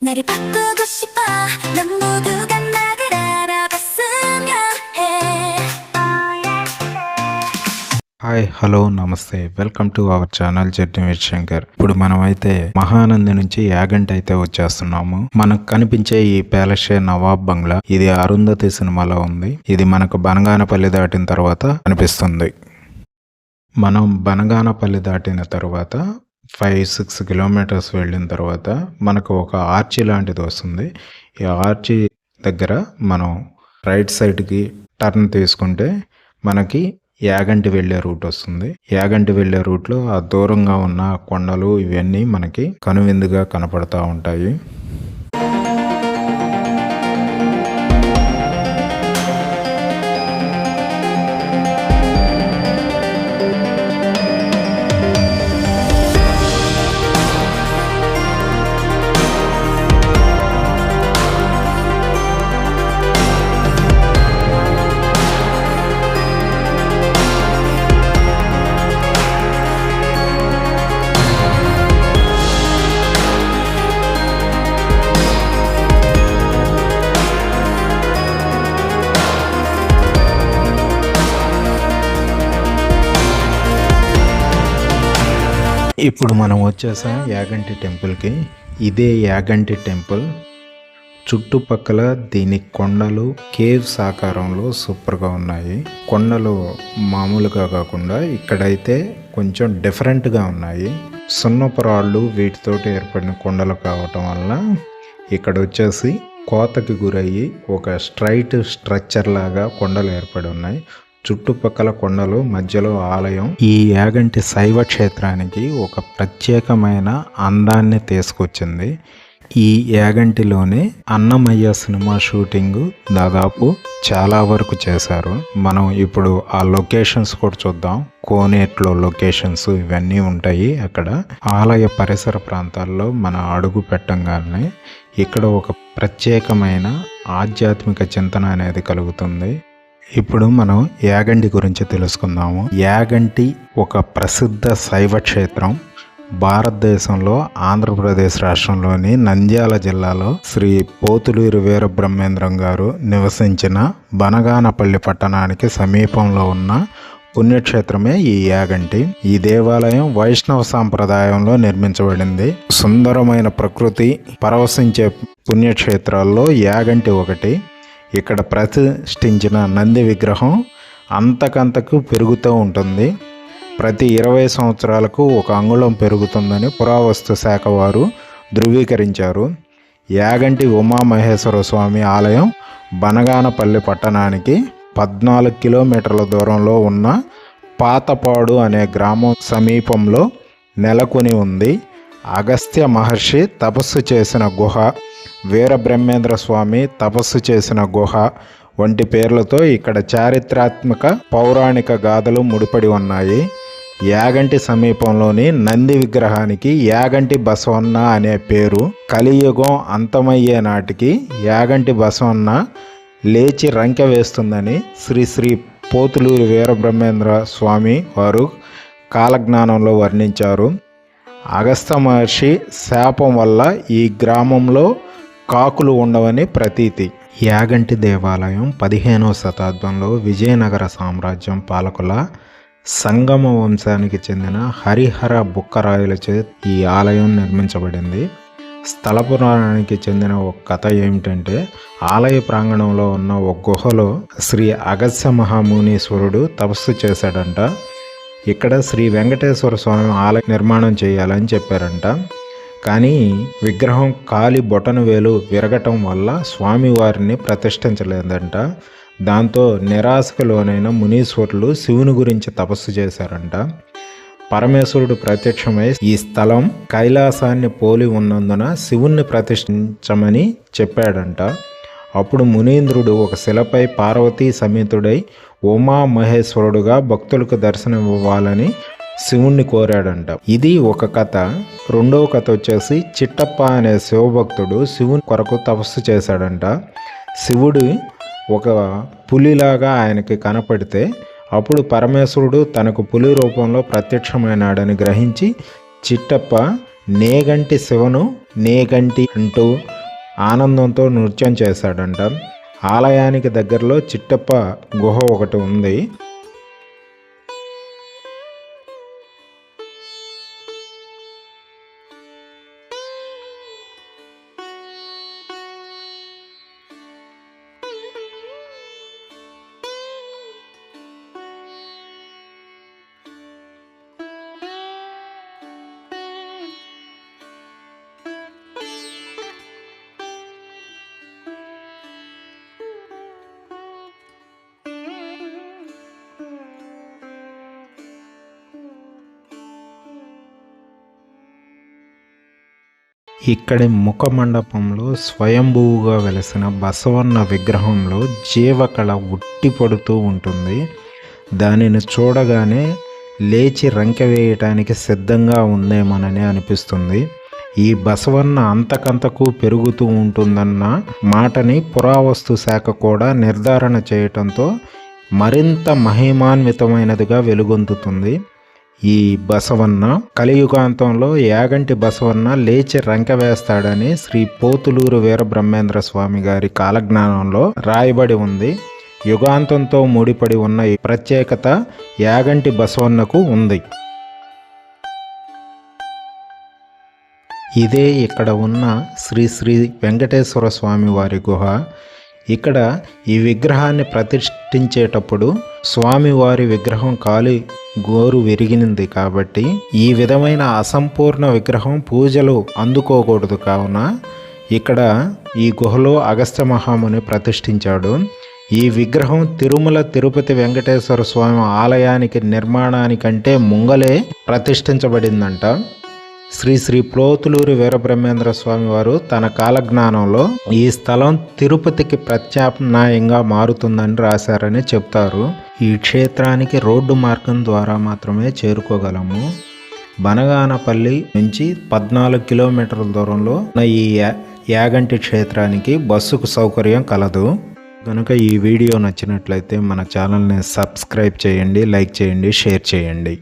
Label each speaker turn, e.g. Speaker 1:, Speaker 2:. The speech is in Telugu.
Speaker 1: 나를 바꾸고 싶어 넌 모두가 나를 알아봤으면 해
Speaker 2: హాయ్ హలో నమస్తే welcome to our channel journey with Shankar ఇప్పుడు మనం అయితే మహానంది నుంచి యాగంటి అయితే వచ్చేస్తున్నాము మనకు కనిపించే ఈ ప్యాలెషే నవాబ్ బంగ్లా ఇది అరుంధతి సినిమాలో ఉంది ఇది మనకు బనగానపల్లి దాటిన తర్వాత కనిపిస్తుంది మనం బనగానపల్లి దాటిన తర్వాత ఫైవ్ సిక్స్ కిలోమీటర్స్ వెళ్ళిన తర్వాత మనకు ఒక ఆర్చి లాంటిది వస్తుంది. ఈ ఆర్చి దగ్గర మనం రైట్ సైడ్కి టర్న్ తీసుకుంటే మనకి యాగంటి వెళ్ళే రూట్ వస్తుంది. యాగంటి వెళ్ళే రూట్లో ఆ దూరంగా ఉన్న కొండలు ఇవన్నీ మనకి కనువిందుగా కనపడతా ఉంటాయి. ఇప్పుడు మనం వచ్చేసాం యాగంటి టెంపుల్కి. ఇదే యాగంటి టెంపుల్ చుట్టుపక్కల దీని కొండలు కేవ్స్ ఆకారంలో సూపర్గా ఉన్నాయి. కొండలు మామూలుగా కాకుండా ఇక్కడైతే కొంచెం డిఫరెంట్గా ఉన్నాయి. సున్నపు రాళ్ళు వీటితోటి ఏర్పడిన కొండలు కావటం వల్ల ఇక్కడ వచ్చేసి కోతకి గురయ్యి ఒక స్ట్రైట్ స్ట్రక్చర్ లాగా కొండలు ఏర్పడి ఉన్నాయి. చుట్టుపక్కల కొండలు మధ్యలో ఆలయం. ఈ యాగంటి శైవ క్షేత్రానికి ఒక ప్రత్యేకమైన అందాన్ని తీసుకొచ్చింది. ఈ యాగంటిలోనే అన్నమయ్య సినిమా షూటింగ్ దాదాపు చాలా వరకు చేశారు. మనం ఇప్పుడు ఆ లొకేషన్స్ కూడా చూద్దాం. కోనేట్లో లొకేషన్స్ ఇవన్నీ ఉంటాయి అక్కడ. ఆలయ పరిసర ప్రాంతాల్లో మన అడుగు పెట్టంగానే ఇక్కడ ఒక ప్రత్యేకమైన ఆధ్యాత్మిక చింతన అనేది కలుగుతుంది. ఇప్పుడు మనం యాగంటి గురించి తెలుసుకుందాము. యాగంటి ఒక ప్రసిద్ధ శైవ క్షేత్రం. భారతదేశంలో ఆంధ్రప్రదేశ్ రాష్ట్రంలోని నంద్యాల జిల్లాలో శ్రీ పోతులూరు వీరబ్రహ్మేంద్రం గారు నివసించిన బనగానపల్లి పట్టణానికి సమీపంలో ఉన్న పుణ్యక్షేత్రమే ఈ యాగంటి. ఈ దేవాలయం వైష్ణవ సాంప్రదాయంలో నిర్మించబడింది. సుందరమైన ప్రకృతి పరవశించే పుణ్యక్షేత్రాల్లో యాగంటి ఒకటి. ఇక్కడ ప్రతిష్ఠించిన నంది విగ్రహం అంతకంతకు పెరుగుతూ ఉంటుంది. ప్రతి ఇరవై సంవత్సరాలకు ఒక అంగుళం పెరుగుతుందని పురావస్తు శాఖ వారు ధృవీకరించారు. యాగంటి ఉమామహేశ్వర స్వామి ఆలయం బనగానపల్లి పట్టణానికి పద్నాలుగు కిలోమీటర్ల దూరంలో ఉన్న పాతపాడు అనే గ్రామం సమీపంలో నెలకొని ఉంది. అగస్త్య మహర్షి తపస్సు చేసిన గుహ వీరబ్రహ్మేంద్ర స్వామి తపస్సు చేసిన గుహ వంటి పేర్లతో ఇక్కడ చారిత్రాత్మక పౌరాణిక గాథలు ముడిపడి ఉన్నాయి. యాగంటి సమీపంలోని నంది విగ్రహానికి యాగంటి బసవన్న అనే పేరు కలియుగం అంతమయ్యే నాటికి యాగంటి బసవన్న లేచి రంకె వేస్తుందని శ్రీ శ్రీ పోతులూరి వీరబ్రహ్మేంద్ర స్వామి వారు కాలజ్ఞానంలో వర్ణించారు. అగస్త మహర్షి శాపం వల్ల ఈ గ్రామంలో కాకులు ఉండవని ప్రతీతి. యాగంటి దేవాలయం పదిహేనవ శతాబ్దంలో విజయనగర సామ్రాజ్యం పాలకుల సంగమ వంశానికి చెందిన హరిహర బుక్కరాయులచే ఈ ఆలయం నిర్మించబడింది. స్థల పురాణానికి చెందిన ఒక కథ ఏమిటంటే ఆలయ ప్రాంగణంలో ఉన్న ఒక గుహలో శ్రీ అగస్య మహామునీశ్వరుడు తపస్సు చేశాడంట. ఇక్కడ శ్రీ వెంకటేశ్వర స్వామి ఆలయ నిర్మాణం చేయాలని చెప్పారంట. కానీ విగ్రహం కాలి బొటన వేలు విరగటం వల్ల స్వామివారిని ప్రతిష్ఠించలేదంట. దాంతో నిరాశకు లోనైన మునీశ్వరులు శివుని గురించి తపస్సు చేశారంట. పరమేశ్వరుడు ప్రత్యక్షమై ఈ స్థలం కైలాసాన్ని పోలి ఉన్నందున శివుణ్ణి ప్రతిష్ఠించమని చెప్పాడంట. అప్పుడు మునీంద్రుడు ఒక శిలపై పార్వతీ సమేతుడై ఉమా మహేశ్వరుడుగా భక్తులకు దర్శనం ఇవ్వాలని శివుణ్ణి కోరాడంట. ఇది ఒక కథ. రెండవ కథ వచ్చేసి చిట్టప్ప అనే శివభక్తుడు శివుని కొరకు తపస్సు చేశాడంట. శివుడు ఒక పులిలాగా ఆయనకి కనపడితే అప్పుడు పరమేశ్వరుడు తనకు పులి రూపంలో ప్రత్యక్షమైనాడని గ్రహించి చిట్టప్ప నేగంటి శివను నేగంటి అంటూ ఆనందంతో నృత్యం చేశాడంట. ఆలయానికి దగ్గరలో చిట్టప్ప గుహ ఒకటి ఉంది. ఇక్కడి ముఖ మండపంలో స్వయంభువుగా వెలసిన బసవన్న విగ్రహంలో జీవకళ ఉట్టిపడుతూ ఉంటుంది. దానిని చూడగానే లేచి రంకె వేయటానికి సిద్ధంగా ఉందేమోనని అనిపిస్తుంది. ఈ బసవన్న అంతకంతకు పెరుగుతూ ఉంటుందన్న మాటని పురావస్తు శాఖ కూడా నిర్ధారణ చేయటంతో మరింత మహిమాన్వితమైనదిగా వెలుగొందుతుంది. ఈ బసవన్న కలియుగాంతంలో యాగంటి బసవన్న లేచి రంక వేస్తాడని శ్రీ పోతులూరు వీరబ్రహ్మేంద్ర స్వామి గారి కాలజ్ఞానంలో రాయబడి ఉంది. యుగాంతంతో ముడిపడి ఉన్న ఈ ప్రత్యేకత యాగంటి బసవన్నకు ఉంది. ఇదే ఇక్కడ ఉన్న శ్రీ శ్రీ వెంకటేశ్వర స్వామి వారి గుహ. ఇక్కడ ఈ విగ్రహాన్ని ప్రతిష్ఠించేటప్పుడు స్వామివారి విగ్రహం కాలి గోరు విరిగినది కాబట్టి ఈ విధమైన అసంపూర్ణ విగ్రహం పూజలు అందుకోకూడదు కావున ఇక్కడ ఈ గుహలో అగస్త్య మహాముని ప్రతిష్ఠించాడు. ఈ విగ్రహం తిరుమల తిరుపతి వెంకటేశ్వర స్వామి ఆలయానికి నిర్మాణానికంటే ముంగలే ప్రతిష్ఠించబడిందంట. శ్రీ శ్రీ ప్రోతులూరి వీరబ్రహ్మేంద్ర స్వామి వారు తన కాలజ్ఞానంలో ఈ స్థలం తిరుపతికి ప్రత్యామ్నాయంగా మారుతుందని రాశారని చెప్తారు. ఈ క్షేత్రానికి రోడ్డు మార్గం ద్వారా మాత్రమే చేరుకోగలము. బనగానపల్లి నుంచి పద్నాలుగు కిలోమీటర్ల దూరంలో ఉన్న ఈ యా- యాగంటి క్షేత్రానికి బస్సుకు సౌకర్యం కలదు. కనుక ఈ వీడియో నచ్చినట్లయితే మన ఛానల్ని సబ్స్క్రైబ్ చేయండి లైక్ చేయండి షేర్ చేయండి.